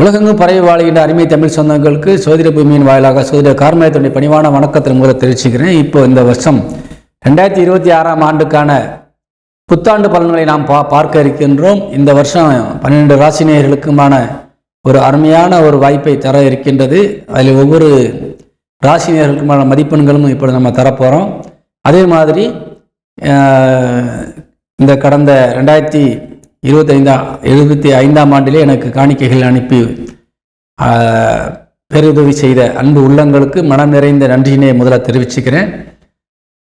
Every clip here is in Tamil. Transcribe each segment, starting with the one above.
உலகெங்கும் பரவி வாழ்கின்ற அருமை தமிழ் சொந்தங்களுக்கு சோதிட பூமியின் வாயிலாக சோதிட கார்மயத்துடைய பணிவான வணக்கத்தின் மூலம் தெரிவிச்சுக்கிறேன். இப்போ இந்த வருஷம் ரெண்டாயிரத்தி இருபத்தி ஆறாம் ஆண்டுக்கான புத்தாண்டு பலன்களை நாம் பா பார்க்க இருக்கின்றோம். இந்த வருஷம் பன்னிரெண்டு ராசினியர்களுக்குமான ஒரு அருமையான ஒரு வாய்ப்பை தர இருக்கின்றது. அதில் ஒவ்வொரு ராசினியர்களுக்குமான மதிப்பெண்களும் இப்போ நம்ம தரப்போகிறோம் அதே மாதிரி இந்த கடந்த ரெண்டாயிரத்தி இருபத்தைந்தாம் எழுபத்தி ஐந்தாம் ஆண்டிலே எனக்கு காணிக்கைகள் அனுப்பி பேருதவி செய்த அன்பு உள்ளங்களுக்கு மனம் நிறைந்த நன்றியினை முதல்ல தெரிவிச்சுக்கிறேன்.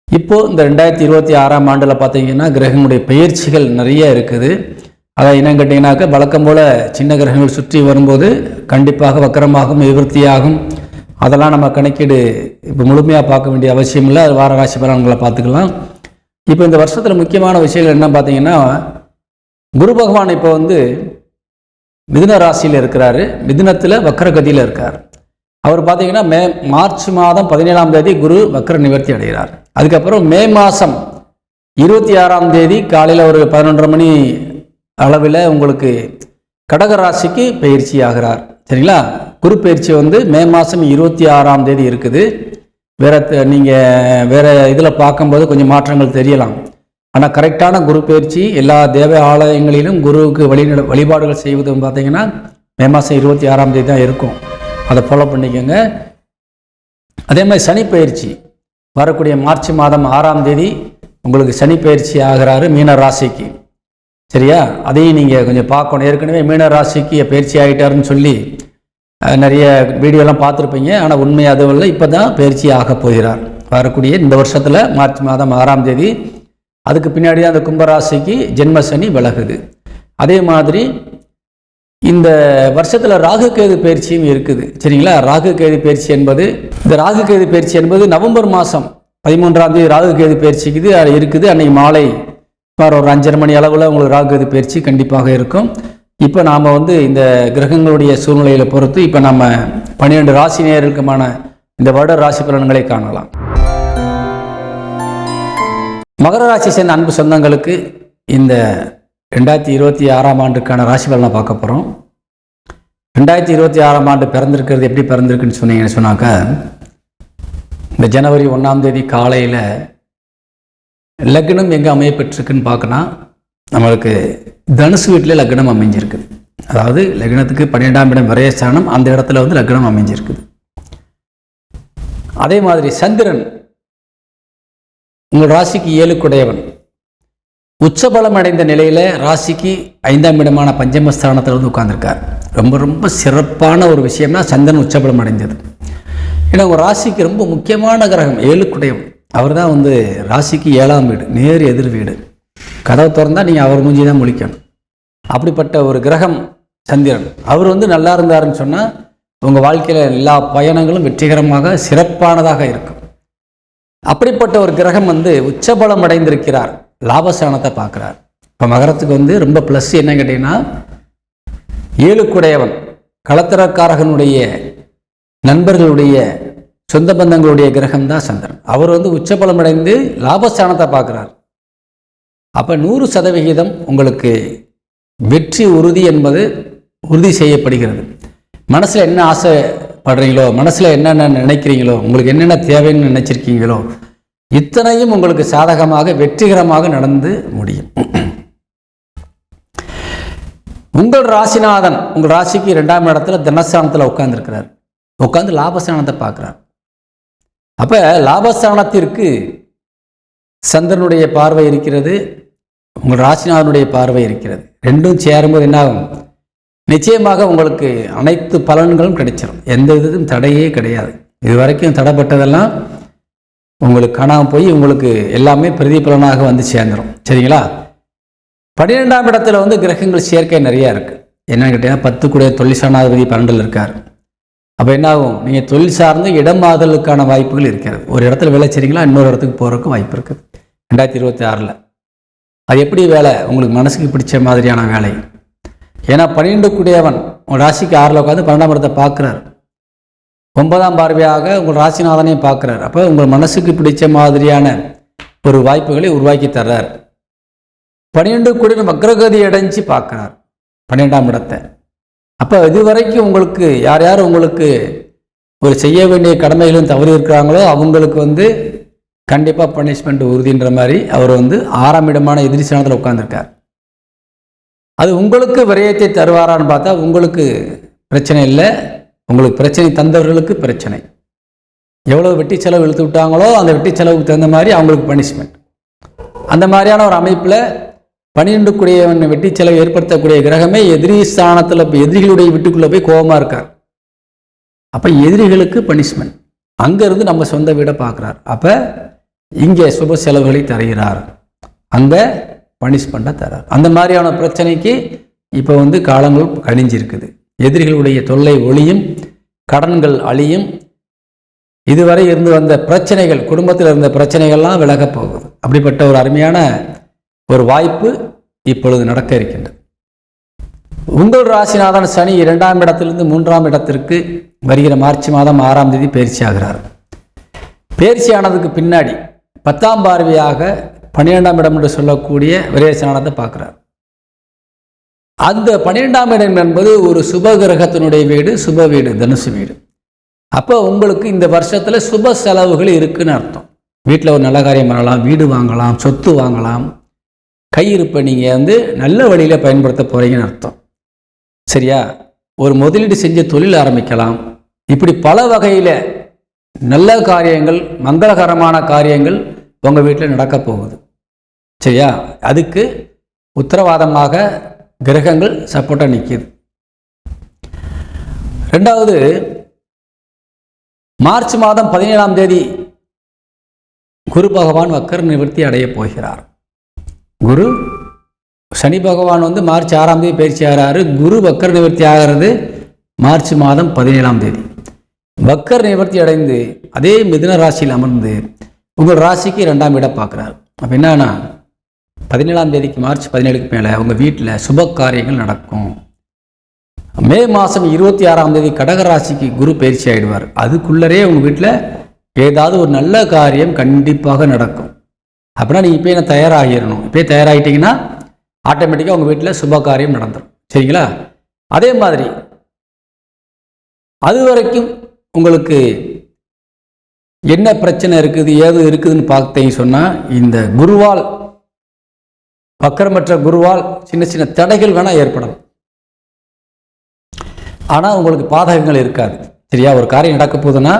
இப்போ இந்த ரெண்டாயிரத்தி இருபத்தி ஆறாம் ஆண்டில் பார்த்தீங்கன்னா கிரகங்களுடைய பயிற்சிகள் நிறைய இருக்குது. அதை என்னன்னு கேட்டிங்கனாக்கா வழக்கம் போல் சின்ன கிரகங்கள் சுற்றி வரும்போது கண்டிப்பாக வக்கரமாகும் விவருத்தியாகும். அதெல்லாம் நம்ம கணக்கீடு இப்போ முழுமையாக பார்க்க வேண்டிய அவசியம் இல்லை அது வார ராசி பலன்களை பார்த்துக்கலாம். இப்போ இந்த வருஷத்தில் முக்கியமான விஷயங்கள் என்ன பார்த்தீங்கன்னா குரு பகவான் இப்போ வந்து மிதுன ராசியில் இருக்கிறாரு. மிதுனத்தில் வக்கரகதியில் இருக்கார். அவர் பார்த்தீங்கன்னா மே மார்ச் மாதம் பதினேழாம் தேதி குரு வக்கர நிவர்த்தி அடைகிறார். அதுக்கப்புறம் மே மாதம் இருபத்தி ஆறாம் தேதி காலையில் ஒரு பதினொன்றரை மணி அளவில் உங்களுக்கு கடக ராசிக்கு பயிற்சி ஆகிறார். சரிங்களா? குரு பயிற்சி வந்து மே மாதம் இருபத்தி ஆறாம் தேதி இருக்குது. வேற நீங்கள் வேறு வேற இதில் பார்க்கும்போது கொஞ்சம் மாற்றங்கள் தெரியலாம். ஆனால் கரெக்டான குரு பயிற்சி எல்லா தேவ ஆலயங்களிலும் குருவுக்கு வழி வழிபாடுகள் செய்வதும் பார்த்தீங்கன்னா மே மாதம் இருபத்தி ஆறாம் தேதி தான் இருக்கும். அதை ஃபாலோ பண்ணிக்கோங்க. அதே மாதிரி சனி பயிற்சி வரக்கூடிய மார்ச் மாதம் ஆறாம் தேதி உங்களுக்கு சனி பயிற்சி ஆகிறாரு மீன ராசிக்கு. சரியா? அதையும் நீங்கள் கொஞ்சம் பார்க்கணும். ஏற்கனவே மீன ராசிக்கு பயிற்சி ஆகிட்டாருன்னு சொல்லி நிறைய வீடியோலாம் பார்த்துருப்பீங்க. ஆனால் உண்மை அதுவும் இல்லை இப்போ தான் பயிற்சி ஆக போகிறார். வரக்கூடிய இந்த வருஷத்தில் மார்ச் மாதம் ஆறாம் தேதி அதுக்கு பின்னாடி அந்த கும்பராசிக்கு ஜென்மசனி விலகுது. அதே மாதிரி இந்த வருஷத்தில் ராகு கேது பயிற்சியும் இருக்குது. சரிங்களா? ராகு கேது பயிற்சி என்பது இந்த ராகு கேது பயிற்சி என்பது நவம்பர் மாதம் பதிமூன்றாம் தேதி ராகு கேது பயிற்சிக்குது அது இருக்குது. அன்னைக்கு மாலை சுமார் ஒரு அஞ்சரை மணி அளவில் உங்களுக்கு ராகு கேது பயிற்சி கண்டிப்பாக இருக்கும். இப்போ நாம் வந்து இந்த கிரகங்களுடைய சூழ்நிலையில் பொறுத்து இப்போ நம்ம பன்னிரெண்டு ராசி நேயர்களுக்குமான இந்த வருட ராசி பலன்களை காணலாம். மகர ராசி சேர்ந்த அன்பு சொந்தங்களுக்கு இந்த ரெண்டாயிரத்தி இருபத்தி ஆறாம் ஆண்டுக்கான ராசி பலனை பார்க்க போகிறோம் ரெண்டாயிரத்தி இருபத்தி ஆறாம் ஆண்டு பிறந்திருக்கிறது எப்படி பிறந்திருக்குன்னு சொன்னீங்கன்னு சொன்னாக்கா இந்த ஜனவரி ஒன்றாம் தேதி காலையில் லக்னம் எங்கே அமைய பெற்றிருக்குன்னு பார்க்கணும் நம்மளுக்கு தனுசு வீட்டில் லக்னம் அமைஞ்சிருக்குது. அதாவது லக்னத்துக்கு பன்னிரெண்டாம் இடம் விரயஸ்தானம் அந்த இடத்துல வந்து லக்னம் அமைஞ்சிருக்குது. அதே மாதிரி சந்திரன் உங்கள் ராசிக்கு ஏழுக்குடையவன். உச்சபலம் அடைந்த நிலையில் ராசிக்கு ஐந்தாம் இடமான பஞ்சமஸ்தானத்தில் வந்து உட்காந்துருக்கார் ரொம்ப ரொம்ப சிறப்பான ஒரு விஷயம்னா சந்திரன் உச்சபலம் அடைந்தது ஏன்னா உங்கள் ராசிக்கு ரொம்ப முக்கியமான கிரகம் ஏழுக்குடையவன். அவர் தான் வந்து ராசிக்கு ஏழாம் வீடு நேர் எதிர் வீடு. கதவை திறந்தால் நீங்கள் அவர் மூஞ்சி தான் முழிக்கணும். அப்படிப்பட்ட ஒரு கிரகம் சந்திரன். அவர் வந்து நல்லா இருந்தாருன்னு சொன்னால் உங்கள் வாழ்க்கையில் எல்லா பயணங்களும் வெற்றிகரமாக சிறப்பானதாக இருக்கும். அப்படிப்பட்ட ஒரு கிரகம் வந்து உச்சபலம் அடைந்திருக்கிறார். லாபஸ்தானத்தை பார்க்குறார். இப்போ மகரத்துக்கு வந்து ரொம்ப ப்ளஸ் என்ன கேட்டிங்கன்னா ஏழுக்குடையவன் களத்திரக்காரகனுடைய நண்பர்களுடைய சொந்த பந்தங்களுடைய கிரகம் தான் சந்திரன். அவர் வந்து உச்சபலம் அடைந்து லாபஸ்தானத்தை பார்க்குறார். அப்போ நூறு சதவிகிதம் உங்களுக்கு வெற்றி உறுதி என்பது உறுதி செய்யப்படுகிறது. மனசில் என்ன ஆசை படுறீங்களோ? மனசில் என்னென்ன நினைக்கிறீங்களோ? உங்களுக்கு என்னென்ன தேவைன்னு நினச்சிருக்கீங்களோ? இத்தனையும் உங்களுக்கு சாதகமாக வெற்றிகரமாக நடந்து முடியும். உங்கள் ராசிநாதன் உங்கள் ராசிக்கு இரண்டாம் இடத்துல தனஸ்தானத்தில் உட்காந்துருக்கிறார் உட்காந்து லாபஸ்தானத்தை பார்க்குறார். அப்போ லாபஸ்தானத்திற்கு சந்திரனுடைய பார்வை இருக்கிறது உங்கள் ராசிநாதனுடைய பார்வை இருக்கிறது. ரெண்டும் சேரும்போது என்ன ஆகும் நிச்சயமாக உங்களுக்கு அனைத்து பலன்களும் கிடைச்சிடும் எந்த இதுவும் தடையே கிடையாது. இது வரைக்கும் தடைப்பட்டதெல்லாம் உங்களுக்கு காணாமல் போய் உங்களுக்கு எல்லாமே பிரதிபலனாக வந்து சேர்ந்துடும் சரிங்களா? பன்னிரெண்டாம் இடத்துல வந்து கிரகங்கள் சேர்க்கை நிறையா இருக்குது என்னன்னு கேட்டீங்கன்னா பத்து கூட தொழில் சாணாதிபதி பன்னெண்டில் இருக்கார். அப்போ என்ன ஆகும்? நீங்கள் தொழில் சார்ந்து இடம் வாய்ப்புகள் இருக்கிறது. ஒரு இடத்துல வேலை செய்றீங்களா? இன்னொரு இடத்துக்கு போகிறதுக்கும் வாய்ப்பு இருக்குது. ரெண்டாயிரத்தி இருபத்தி ஆறில். அது எப்படி வேலை? உங்களுக்கு மனசுக்கு பிடிச்ச மாதிரியான வேலை. ஏன்னா பன்னிரெண்டு கூடியவன் உங்கள் ராசிக்கு ஆறில் உட்காந்து பன்னெண்டாம் இடத்தை பார்க்குறார். ஒன்பதாம் பார்வையாக உங்கள் ராசிநாதனையும் பார்க்குறார். அப்போ உங்கள் மனசுக்கு பிடிச்ச மாதிரியான ஒரு வாய்ப்புகளை உருவாக்கி தர்றார். பன்னிரெண்டு கூடிய வக்ரகதி அடைஞ்சு பார்க்குறார் பன்னிரெண்டாம் இடத்தை. அப்போ இதுவரைக்கும் உங்களுக்கு யார் யார் உங்களுக்கு ஒரு செய்ய வேண்டிய கடமைகளும் தவறி இருக்கிறாங்களோ அவங்களுக்கு வந்து கண்டிப்பாக பனிஷ்மெண்ட் உறுதின்ற மாதிரி அவர் வந்து ஆறாம் இடமான எதிரி ஸ்தானத்தில் உட்காந்துருக்கார் அது உங்களுக்கு விரயத்தை தருவாரான்னு பார்த்தா உங்களுக்கு பிரச்சனை இல்லை. உங்களுக்கு பிரச்சனை தந்தவர்களுக்கு பிரச்சனை. எவ்வளோ வெட்டி செலவு இழுத்து விட்டாங்களோ அந்த வெட்டி செலவுக்கு தகுந்த மாதிரி அவங்களுக்கு பனிஷ்மெண்ட் அந்த மாதிரியான ஒரு அமைப்பில் பன்னிரெண்டு கூடியவன் வெட்டி செலவு ஏற்படுத்தக்கூடிய கிரகமே எதிரி ஸ்தானத்தில் இப்போ எதிரிகளுடைய வீட்டுக்குள்ளே போய் கோபமாக இருக்கார். அப்போ எதிரிகளுக்கு பனிஷ்மெண்ட் அங்கேருந்து நம்ம சொந்த வீடை பார்க்குறார். அப்போ இங்கே சுப செலவுகளை தருகிறார். அங்கே பனிஷ்மெண்ட்டை தரார். அந்த மாதிரியான பிரச்சனைக்கு இப்போ வந்து காலங்கள் கழிஞ்சிருக்குது எதிரிகளுடைய தொல்லை ஒளியும் கடன்கள் அழியும் இதுவரை இருந்து வந்த பிரச்சனைகள் குடும்பத்தில் இருந்த பிரச்சனைகள்லாம் விலகப் போகுது. அப்படிப்பட்ட ஒரு அருமையான ஒரு வாய்ப்பு இப்பொழுது நடக்க இருக்கின்றது. உங்கள் ராசிநாதன் சனி இரண்டாம் இடத்திலிருந்து மூன்றாம் இடத்திற்கு வருகிற மார்ச் மாதம் ஆறாம் தேதி பயிற்சி ஆகிறார் பயிற்சி ஆனதுக்கு பின்னாடி பத்தாம் பார்வையாக பன்னிரெண்டாம் இடம் என்று சொல்லக்கூடிய விரேசனானத்தை பார்க்குறார். அந்த பன்னிரெண்டாம் இடம் என்பது ஒரு சுப கிரகத்தினுடைய வீடு சுப வீடு தனுசு வீடு. அப்போ உங்களுக்கு இந்த வருஷத்தில் சுப செலவுகள் இருக்குன்னு அர்த்தம். வீட்டில் ஒரு நல்ல காரியம் பண்ணலாம் வீடு வாங்கலாம் சொத்து வாங்கலாம். கையிருப்பை நீங்கள் வந்து நல்ல வழியில் பயன்படுத்த போகிறீங்கன்னு அர்த்தம். சரியா? ஒரு முதலீடு செஞ்ச தொழில் ஆரம்பிக்கலாம். இப்படி பல வகையில் நல்ல காரியங்கள் மங்களகரமான காரியங்கள் உங்கள் வீட்டில் நடக்கப் போகுது. சரியா? அதுக்கு உத்தரவாதமாக கிரகங்கள் சப்போர்ட்டாக நிற்கிது ரெண்டாவது மார்ச் மாதம் பதினேழாம் தேதி குரு பகவான் வக்கர நிவர்த்தி அடையப் போகிறார். குரு சனி பகவான் வந்து மார்ச் ஆறாம் தேதி பயிற்சி ஆகிறாரு. குரு வக்கர நிவர்த்தி ஆகிறது மார்ச் மாதம் பதினேழாம் தேதி. வக்கர் நிவர்த்தி அடைந்து அதே மிதுன ராசியில் அமர்ந்து உங்கள் ராசிக்கு ரெண்டாம் இடம் பார்க்குறாரு. அப்போ என்னன்னா பதினேழாம் தேதிக்கு மார்ச் பதினேழுக்கு மேலே உங்கள் வீட்டில் சுப காரியங்கள் நடக்கும். மே மாதம் இருபத்தி ஆறாம் தேதி கடகராசிக்கு குரு பயிற்சி ஆகிடுவார் அதுக்குள்ளரே உங்கள் வீட்டில் ஏதாவது ஒரு நல்ல காரியம் கண்டிப்பாக நடக்கும். அப்படின்னா நீங்கள் இப்போ என்ன தயாராகிடணும். இப்போயே தயாராகிட்டீங்கன்னா ஆட்டோமேட்டிக்காக உங்கள் வீட்டில் சுப காரியம் நடந்துடும் சரிங்களா? அதே மாதிரி அது வரைக்கும் உங்களுக்கு என்ன பிரச்சனை இருக்குது ஏது இருக்குதுன்னு பார்த்தீங்க சொன்னால் இந்த குருவால் வக்கரமற்ற குருவால் சின்ன சின்ன தடைகள் வேணால் ஏற்படும் ஆனால் உங்களுக்கு பாதகங்கள் இருக்காது. சரியா? ஒரு காரியம் நடக்க போகுதுன்னா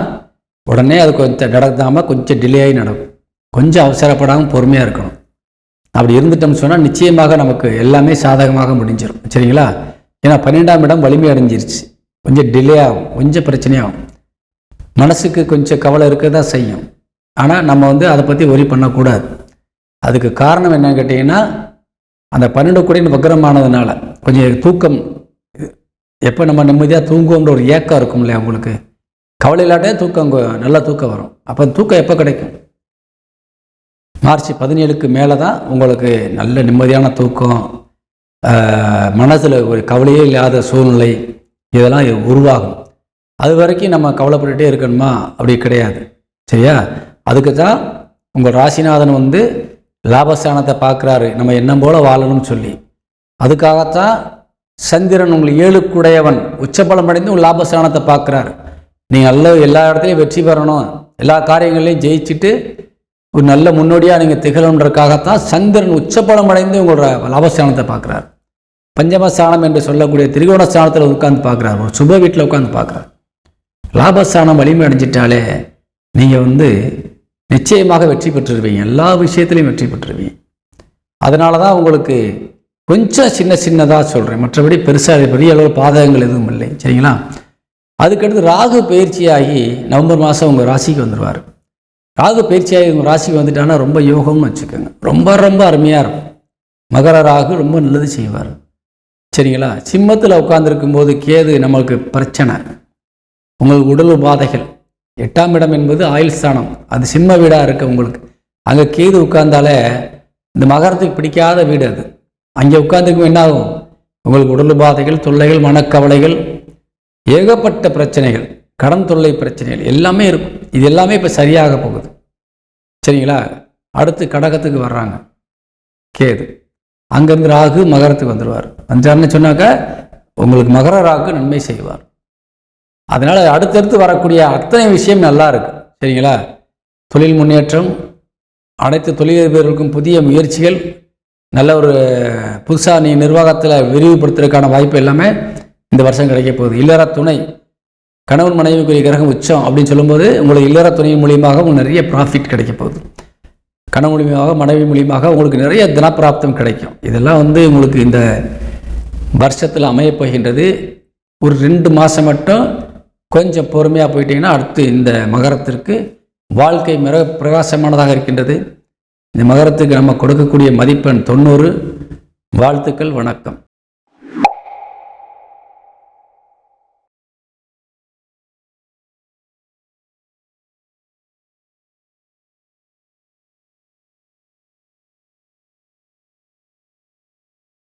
உடனே அது கொஞ்சம் நடக்காமல் கொஞ்சம் டிலே ஆகி நடக்கும். கொஞ்சம் அவசரப்படாமல் பொறுமையாக இருக்கணும். அப்படி இருந்துட்டோம்னு சொன்னால் நிச்சயமாக நமக்கு எல்லாமே சாதகமாக முடிஞ்சிடும் சரிங்களா? ஏன்னா பன்னெண்டாம் இடம் வலிமை அடைஞ்சிருச்சு. கொஞ்சம் டிலே ஆகும். கொஞ்சம் பிரச்சனையாகும் மனசுக்கு கொஞ்சம் கவலை இருக்க தான் செய்யும். ஆனால் நம்ம வந்து அதை பற்றி ஒரி பண்ணக்கூடாது. அதுக்கு காரணம் என்னன்னு கேட்டிங்கன்னா அந்த பன்னெண்டு கோடியின் வக்கரமானதுனால கொஞ்சம் தூக்கம் எப்போ நம்ம நிம்மதியாக தூங்குவோம்ன்ற ஒரு ஏக்கம் இருக்கும் இல்லையா உங்களுக்கு? கவலை இல்லாட்டே தூக்கம் நல்லா தூக்கம் வரும். அப்போ தூக்கம் எப்போ கிடைக்கும்? மார்ச் பதினேழுக்கு மேலே தான் உங்களுக்கு நல்ல நிம்மதியான தூக்கம் மனசில் ஒரு கவலையே இல்லாத சூழ்நிலை இதெல்லாம் உருவாகும். அது வரைக்கும் நம்ம கவலைப்பட்டுட்டே இருக்கணுமா? அப்படி கிடையாது. சரியா? அதுக்கு தான் உங்கள் ராசிநாதன் வந்து லாபஸ்தானத்தை பார்க்குறாரு. நம்ம எண்ணம் போல வாழணும்னு சொல்லி. அதுக்காகத்தான் சந்திரன் உங்கள் ஏழுக்குடையவன் உச்சபலம் அடைந்து உங்கள் லாபஸ்தானத்தை பார்க்குறாரு. நீங்கள் நல்ல எல்லா இடத்துலையும் வெற்றி பெறணும். எல்லா காரியங்களையும் ஜெயிச்சுட்டு ஒரு நல்ல முன்னோடியாக நீங்கள் திகழணுன்றக்காகத்தான் சந்திரன் உச்சபலம் அடைந்து உங்களோட லாபஸ்தானத்தை பார்க்குறாரு. பஞ்சமஸ்தானம் என்று சொல்லக்கூடிய திரிகோணஸ்தானத்தில் உட்கார்ந்து பார்க்குறாரு. ஒரு சுப வீட்டில் உட்காந்து பார்க்குறாரு. லாபஸ்தானம் வலிமை அடைஞ்சிட்டாலே நீங்கள் வந்து நிச்சயமாக வெற்றி பெற்றுருவீங்க எல்லா விஷயத்துலையும் வெற்றி பெற்றுருவீங்க அதனால தான் உங்களுக்கு கொஞ்சம் சின்ன சின்னதாக சொல்கிறேன் மற்றபடி பெருசாக பெரிய அளவு பாதகங்கள் எதுவும் இல்லை. சரிங்களா? அதுக்கடுத்து ராகு பயிற்சியாகி நவம்பர் மாதம் உங்கள் ராசிக்கு வந்துடுவார் ராகு பயிற்சியாகி உங்கள் ராசிக்கு வந்துட்டான்னா ரொம்ப யோகம்னு வச்சுக்கோங்க. ரொம்ப ரொம்ப அருமையாக இருக்கும். மகர ராகு ரொம்ப நல்லது செய்வார். சரிங்களா? சிம்மத்தில் உட்காந்துருக்கும் போது கேது நம்மளுக்கு பிரச்சனை. உங்களுக்கு உடல் உபாதைகள் எட்டாம் இடம் என்பது ஆயுள் ஸ்தானம். அது சிம்ம வீடாக இருக்கு உங்களுக்கு. அங்கே கேது உட்கார்ந்தாலே இந்த மகரத்துக்கு பிடிக்காத வீடு அது. அங்கே உட்கார்ந்துக்கும் என்ன ஆகும் உங்களுக்கு உடல் உபாதைகள் தொல்லைகள் மனக்கவலைகள் ஏகப்பட்ட பிரச்சனைகள் கடன் தொல்லை பிரச்சனைகள் எல்லாமே இருக்கும். இது எல்லாமே இப்போ சரியாக போகுது. சரிங்களா? அடுத்து கடகத்துக்கு வர்றாங்க. கேது. அங்கேருந்து ராகு மகரத்துக்கு வந்துடுவார் வந்தார்னு சொன்னாக்கா உங்களுக்கு மகர ராகு நன்மை செய்வார். அதனால் அடுத்தடுத்து வரக்கூடிய அத்தனை விஷயம் நல்லா இருக்கு. சரிங்களா? தொழில் முன்னேற்றம் அனைத்து தொழிலதிபர்களுக்கும் புதிய முயற்சிகள் நல்ல ஒரு புதுசாக நீ நிர்வாகத்தில் விரிவுபடுத்துறதுக்கான வாய்ப்பு எல்லாமே இந்த வருஷம் கிடைக்க போகுது. இல்லற துணை கணவன் மனைவிக்குரிய கிரகம் உச்சம் அப்படின்னு சொல்லும்போது உங்களுக்கு இல்லற துணை மூலியமாக உங்களுக்கு நிறைய ப்ராஃபிட் கிடைக்க போகுது. கணவன் மூலியமாக மனைவி மூலியமாக உங்களுக்கு நிறைய தினப்பிராப்தம் கிடைக்கும். இதெல்லாம் வந்து உங்களுக்கு இந்த வருஷத்தில் அமையப்போகின்றது ஒரு ரெண்டு மாதம் மட்டும் கொஞ்சம் பொறுமையாக போயிட்டீங்கன்னா அடுத்து இந்த மகரத்திற்கு வாழ்க்கை மிக பிரகாசமானதாக இருக்கின்றது. இந்த மகரத்துக்கு நம்ம கொடுக்கக்கூடிய மதிப்பெண் தொண்ணூறு. வாழ்த்துக்கள் வணக்கம்.